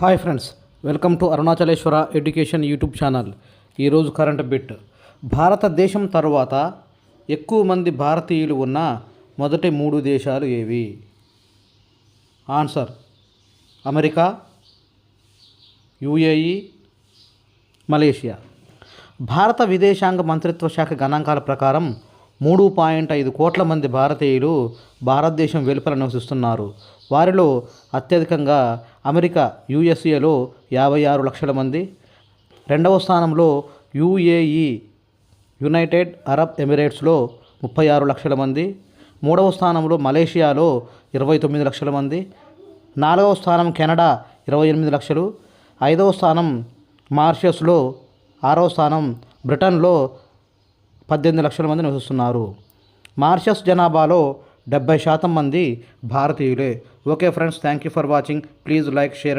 Hi friends welcome to Arunachaleswara education YouTube channel. ఈరోజు current bit. భారతదేశం తరువాత ఎక్కువ మంది భారతీయులు ఉన్న మొదటి మూడు దేశాలు ఏవి? Answer America UAE Malaysia. భారత విదేశాంగ మంత్రిత్వ శాఖ గణాంకాల ప్రకారం మూడు పాయింట్ ఐదు కోట్ల మంది భారతీయులు భారతదేశం వెలుపల నివసిస్తున్నారు వారిలో అత్యధికంగా అమెరికా యుఎస్ఏలో యాభై ఆరు లక్షల మంది. రెండవ స్థానంలో యుఏఈ యునైటెడ్ అరబ్ ఎమిరేట్స్లో ముప్పై ఆరు లక్షల మంది. మూడవ స్థానంలో మలేషియాలో ఇరవై తొమ్మిది లక్షల మంది. నాలుగవ స్థానం కెనడా ఇరవై ఎనిమిది లక్షలు. ఐదవ స్థానం మార్షస్లో ఆరవ స్థానం బ్రిటన్లో పద్దెనిమిది లక్షల మంది నివసిస్తున్నారు మార్షస్ జనాభాలో డెబ్బై శాతం మంది భారతీయులే. Okay friends thank you for watching. Please like share